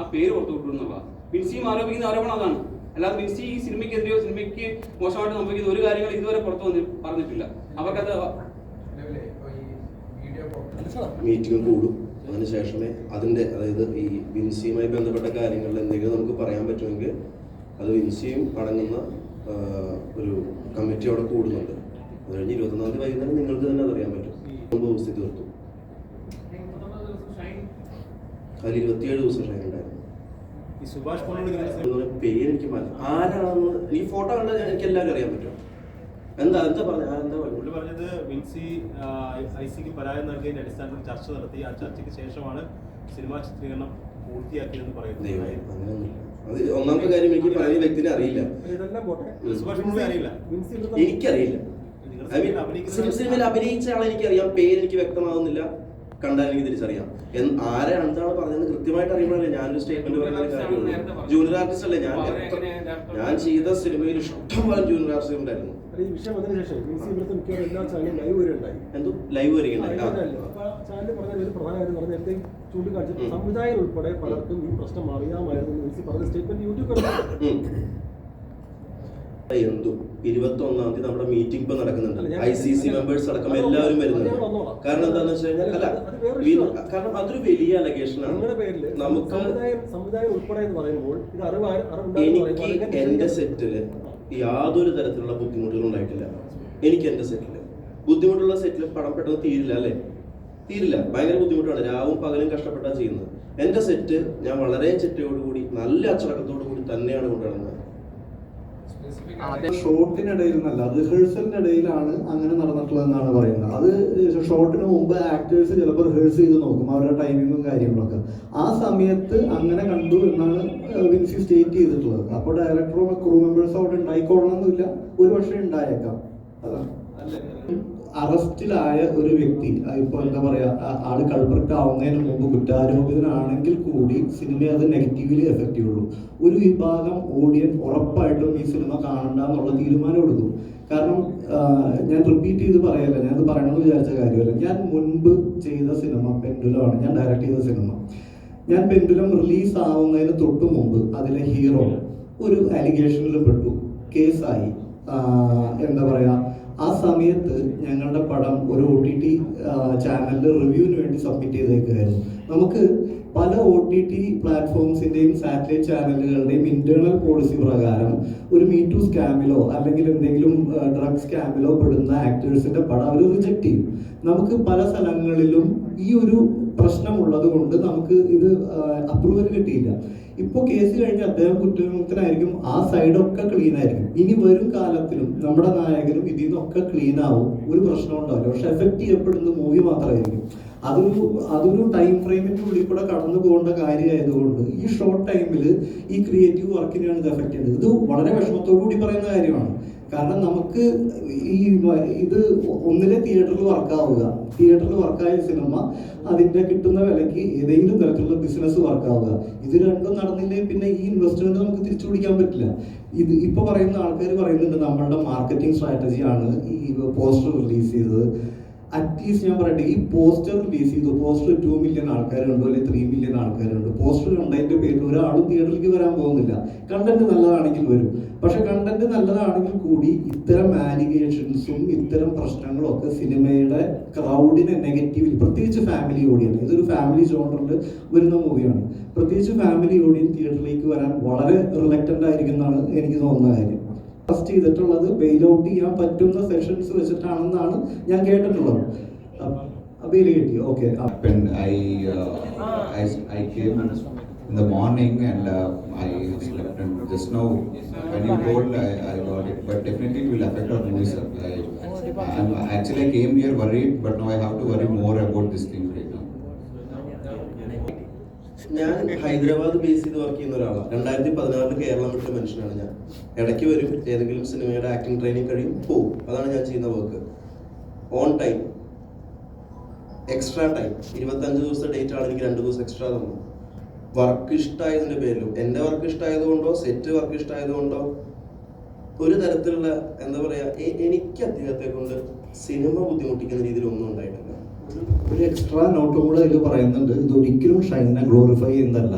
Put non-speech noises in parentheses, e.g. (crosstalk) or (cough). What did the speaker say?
ആ പേര് പുറത്തു വിട്ടു മിൻസി ബിൻസിയും ആരോപിക്കുന്ന ആരോപണം അതാണ്. അല്ലാതെ ബിൻസി ഈ സിനിമയ്ക്കെതിരെയോ സിനിമയ്ക്ക് മോശമായിട്ട് സംഭവിക്കുന്ന ഒരു കാര്യങ്ങൾ ഇതുവരെ പുറത്തു വന്നി പറഞ്ഞിട്ടില്ല. അവർക്കത് (laughs) മീറ്റിംഗ് കൂടും. അതിനുശേഷമേ അതിന്റെ അതായത് ഈ വിൻസിയുമായി ബന്ധപ്പെട്ട കാര്യങ്ങളിൽ എന്തെങ്കിലും നമുക്ക് പറയാൻ പറ്റുമെങ്കിൽ അത് വിൻസിയും അടങ്ങുന്ന ഒരു കമ്മിറ്റി അവിടെ കൂടുന്നുണ്ട്. അത് കഴിഞ്ഞ് ഇരുപത്തൊന്നാം തീയതി വൈകുന്നേരം നിങ്ങൾക്ക് തന്നെ അറിയാൻ പറ്റും. ഒമ്പത് ദിവസത്തിൽ അതിൽ ഇരുപത്തിയേഴ് ദിവസം ഉണ്ടായിരുന്നു. പറഞ്ഞ പേര് എനിക്ക് ആരാണെന്ന് ഈ ഫോട്ടോ കണ്ടാൽ എനിക്ക് എല്ലാവരും അറിയാൻ പറ്റും. എന്താ എന്താ പറഞ്ഞത് എന്താ പുള്ളി പറഞ്ഞത് വിൻസി ഐ സിക്ക് പരാതി നൽകിയതിന്റെ അടിസ്ഥാനത്തിൽ ചർച്ച നടത്തി. ആ ചർച്ചയ്ക്ക് ശേഷമാണ് സിനിമാ ചിത്രീകരണം പൂർത്തിയാക്കിയതെന്ന് പറയുന്നത്. അത് ഒന്നാമത്തെ കാര്യം എനിക്ക് പറയുന്ന വ്യക്തിനെ അറിയില്ല. എനിക്കറിയില്ല. സിനിമയിൽ അഭിനയിച്ച ആളെ എനിക്കറിയാം. പേര് എനിക്ക് വ്യക്തമാവുന്നില്ല. കണ്ടാൽ എനിക്ക് തിരിച്ചറിയാം. എന്ന് ആരെ എന്താണ് പറഞ്ഞത് കൃത്യമായിട്ട് അറിയുമ്പോഴല്ലേ ഞാനൊരു സ്റ്റേറ്റ്മെന്റ് പറയുന്ന പറഞ്ഞു. ജൂനിയർ ആർട്ടിസ്റ്റ് അല്ലേ? ഞാൻ ഞാൻ ചെയ്ത സിനിമയിൽ ഇഷ്ടം പോലെ ജൂനിയർ ആർട്ടിസ്റ്റ് ഉണ്ടായിരുന്നു. ഈ വിഷയം ഇവിടുത്തെ മിക്കവാറും എല്ലാ ചാനലും ലൈവ് വരെ ഉണ്ടായി. എന്തോ ലൈവ്. അപ്പൊ ചാനൽ പറഞ്ഞ ഒരു പ്രധാന കാര്യം നേരത്തെ. സംവിധായകർ ഉൾപ്പെടെ പലർക്കും ഈ പ്രശ്നം അറിയാമായിരുന്നു പറഞ്ഞ സ്റ്റേറ്റ്മെന്റ് യൂട്യൂബ്. എന്തും. ഇരുപത്തി ഒന്നാം തീയതി നമ്മുടെ മീറ്റിംഗ് ഇപ്പൊ നടക്കുന്നുണ്ട്. ഐ സി സി മെമ്പേഴ്സ് അടക്കം എല്ലാവരും വരുന്നുണ്ട്. കാരണം എന്താണെന്ന് വെച്ച് കഴിഞ്ഞാൽ അല്ല. കാരണം അതൊരു വലിയ അലഗേഷൻ ആണ്. നമുക്ക് എനിക്ക് എന്റെ സെറ്റിൽ യാതൊരു തരത്തിലുള്ള ബുദ്ധിമുട്ടുകളും ഉണ്ടായിട്ടില്ല. എനിക്ക് എന്റെ സെറ്റിൽ ബുദ്ധിമുട്ടുള്ള സെറ്റിൽ പണം പെട്ടെന്ന് തീരില്ല അല്ലേ? തീരില്ല. ഭയങ്കര ബുദ്ധിമുട്ടാണ്. രാവും പകലും കഷ്ടപ്പെട്ടാ ചെയ്യുന്നത്. എന്റെ സെറ്റ് ഞാൻ വളരെ ചിട്ടയോടുകൂടി നല്ല അച്ചടക്കത്തോടു കൂടി തന്നെയാണ് കൊണ്ടുനടന്നത് എന്നല്ല റിഹേഴ്സലിന്റെ ഇടയിലാണ് അങ്ങനെ നടന്നിട്ടുള്ളതെന്നാണ് പറയുന്നത്. അത് ഷോട്ടിന് മുമ്പ് ആക്ടേഴ്സ് ചിലപ്പോൾ റിഹേഴ്സ് ചെയ്ത് നോക്കും അവരുടെ ടൈമിങ്ങും കാര്യങ്ങളൊക്കെ. ആ സമയത്ത് അങ്ങനെ കണ്ടു എന്നാണ് വിൻസി സ്റ്റേറ്റ് ചെയ്തിട്ടുള്ളത്. അപ്പോൾ ഡയറക്ടറും ക്രൂ മെമ്പേഴ്സും അവിടെ ഉണ്ടായിക്കോളണമെന്നില്ല ഒരു പക്ഷേ ഉണ്ടായേക്കാം. അതാണ്. അറസ്റ്റിലായ ഒരു വ്യക്തി ഇപ്പോൾ എന്താ പറയാ ആൾ കൾപ്രിറ്റ് ആവുന്നതിന് മുമ്പ് കുറ്റാരോപിതനാണെങ്കിൽ കൂടി സിനിമ അത് നെഗറ്റീവ്ലി എഫക്റ്റ് ചെയ്യുള്ളൂ. ഒരു വിഭാഗം ഓഡിയൻസ് ഉറപ്പായിട്ടും ഈ സിനിമ കാണണ്ട എന്നുള്ള തീരുമാനം എടുക്കും. കാരണം ഞാൻ റിപ്പീറ്റ് ചെയ്ത് പറയല്ല ഞാൻ അത് പറയണമെന്ന് വിചാരിച്ച കാര്യമല്ല. ഞാൻ മുൻപ് ചെയ്ത സിനിമ പെൻഡുലമാണ്. ഞാൻ ഡയറക്റ്റ് ചെയ്ത സിനിമ. ഞാൻ പെൻഡുലം റിലീസ് ആവുന്നതിന് തൊട്ട് മുമ്പ് അതിലെ ഹീറോ ഒരു അലിഗേഷനിൽ പെട്ടു. കേസായി. എന്താ പറയാ ആ സമയത്ത് ഞങ്ങളുടെ പടം ഒരു ഒ ടി ടി ചാനലിൽ റിവ്യൂവിന് വേണ്ടി സബ്മിറ്റ് ചെയ്തേക്കുമായിരുന്നു നമുക്ക് പല ഒ ടി ടി പ്ലാറ്റ്ഫോംസിന്റെയും സാറ്റലൈറ്റ് ചാനലുകളുടെയും ഇന്റേണൽ പോളിസി പ്രകാരം ഒരു മീ ടു സ്കാമിലോ അല്ലെങ്കിൽ എന്തെങ്കിലും ഡ്രഗ് സ്കാമിലോ പെടുന്ന ആക്ടേഴ്സിന്റെ പടം അവർ റിജക്ട് ചെയ്യും. നമുക്ക് പല സ്ഥലങ്ങളിലും ഈ ഒരു പ്രശ്നമുള്ളത് കൊണ്ട് നമുക്ക് ഇത് അപ്രൂവൽ കിട്ടിയില്ല. ഇപ്പോൾ കേസ് കഴിഞ്ഞ് അദ്ദേഹം കുറ്റവിമുക്തനായിരിക്കും ആ സൈഡൊക്കെ ക്ലീൻ ആയിരിക്കും. ഇനി വരും കാലത്തിലും നമ്മുടെ നായകനും ഇതിൽ നിന്നൊക്കെ ക്ലീൻ ആവും. ഒരു പ്രശ്നം ഉണ്ടാവില്ല. പക്ഷെ എഫക്ട് ചെയ്യപ്പെടുന്ന മൂവി മാത്രമായിരിക്കും. അതൊരു അതൊരു ടൈം ഫ്രെയിമിന്റെ ഉള്ളിൽ കൂടെ കടന്നു പോകേണ്ട കാര്യമായതുകൊണ്ട് ഈ ഷോർട്ട് ടൈമിൽ ഈ ക്രിയേറ്റീവ് വർക്കിനെയാണ് ഇത് എഫക്ട് ചെയ്യുന്നത്. ഇത് വളരെ വിഷമത്തോടു കൂടി പറയുന്ന കാര്യമാണ്. കാരണം നമുക്ക് ഈ ഇത് ഒന്നിലെ തിയേറ്ററിൽ വർക്കാവുക തിയേറ്ററിൽ വർക്കായ സിനിമ അതിന്റെ കിട്ടുന്ന വിലയ്ക്ക് ഏതെങ്കിലും തരത്തിലുള്ള ബിസിനസ് വർക്കാവുക ഇത് രണ്ടും നടന്നില്ലേ പിന്നെ ഈ ഇൻവെസ്റ്റ്മെന്റ് നമുക്ക് തിരിച്ചു പിടിക്കാൻ പറ്റില്ല. ഇത് ഇപ്പൊ പറയുന്ന ആൾക്കാർ പറയുന്നുണ്ട് നമ്മളുടെ മാർക്കറ്റിംഗ് സ്ട്രാറ്റജിയാണ് ഈ പോസ്റ്റർ റിലീസ് ചെയ്തത്. അറ്റ്ലീസ്റ്റ് ഞാൻ പറയട്ടെ ഈ പോസ്റ്റർ റിലീസ് ചെയ്തു. പോസ്റ്റർ ടു മില്യൺ ആൾക്കാരുണ്ടോ അല്ലെങ്കിൽ ത്രീ മില്യൺ ആൾക്കാരുണ്ട്. പോസ്റ്റർ ഉണ്ടതിന്റെ പേരിൽ ഒരാളും തിയേറ്ററിലേക്ക് വരാൻ പോകുന്നില്ല. കണ്ടന്റ് നല്ലതാണെങ്കിൽ വരും. പക്ഷെ കണ്ടന്റ് നല്ലതാണെങ്കിൽ കൂടി ഇത്തരം ആലിഗേഷൻസും ഇത്തരം പ്രശ്നങ്ങളും ഒക്കെ സിനിമയുടെ ക്രൗഡിനെ നെഗറ്റീവിൽ പ്രത്യേകിച്ച് ഫാമിലി ഓഡിയൻസ് ഇതൊരു ഫാമിലി ജോണറിൽ വരുന്ന മൂവിയാണ് പ്രത്യേകിച്ച് ഫാമിലി ഓഡിയൻസ് തിയേറ്ററിലേക്ക് വരാൻ വളരെ റിലക്റ്റന്റ് ആയിരിക്കും എന്നാണ് എനിക്ക് തോന്നുന്ന കാര്യം. ഫസ്റ്റ് ചെയ്തിട്ടുള്ളത് ബെയിലൗട്ട് ചെയ്യാൻ പറ്റുന്ന സെഷൻസ് വെച്ചിട്ടാണെന്നാണ് ഞാൻ കേട്ടിട്ടുള്ളത് ബെയിൽ കിട്ടി okay uh, in the morning and uh, I slept and just now when you told I, I got it, but definitely it will affect our movie sir. I, actually I came here worried, but now I have to worry more about this thing. ഞാൻ Hyderabad base ചെയ്ത് work ചെയ്യുന്ന ഒരാളാണ് രണ്ടായിരത്തി പതിനാറിൽ കേരളം വിട്ട മനുഷ്യനാണ് ഞാൻ. ഇടയ്ക്ക് വരും ഏതെങ്കിലും സിനിമയുടെ ആക്ടിങ് ട്രെയിനിങ് കഴിയും പോവും. അതാണ് ഞാൻ ചെയ്യുന്ന work on time extra time ഇരുപത്തഞ്ച് ദിവസത്തെ ഡേറ്റ് ആണ് എനിക്ക് രണ്ട് ദിവസം എക്സ്ട്രാ തന്നു വർക്ക് ഇഷ്ടമായതിന്റെ പേരിലും. എന്റെ വർക്ക് ഇഷ്ടമായതുകൊണ്ടോ സെറ്റ് വർക്ക് ഇഷ്ടമായതുകൊണ്ടോ ഒരു തരത്തിലുള്ള എന്താ പറയുക എനിക്ക് അദ്ദേഹത്തെ കൊണ്ട് സിനിമ ബുദ്ധിമുട്ടിക്കുന്ന രീതിയിൽ ഒന്നും ഉണ്ടായിട്ടില്ല. ഒരു എക്സ്ട്രാ നോട്ടും കൂടെ ഇത് പറയുന്നുണ്ട്. ഇത് ഒരിക്കലും ഷൈനെ ഗ്ലോറിഫൈ ചെയ്യുന്നതല്ല.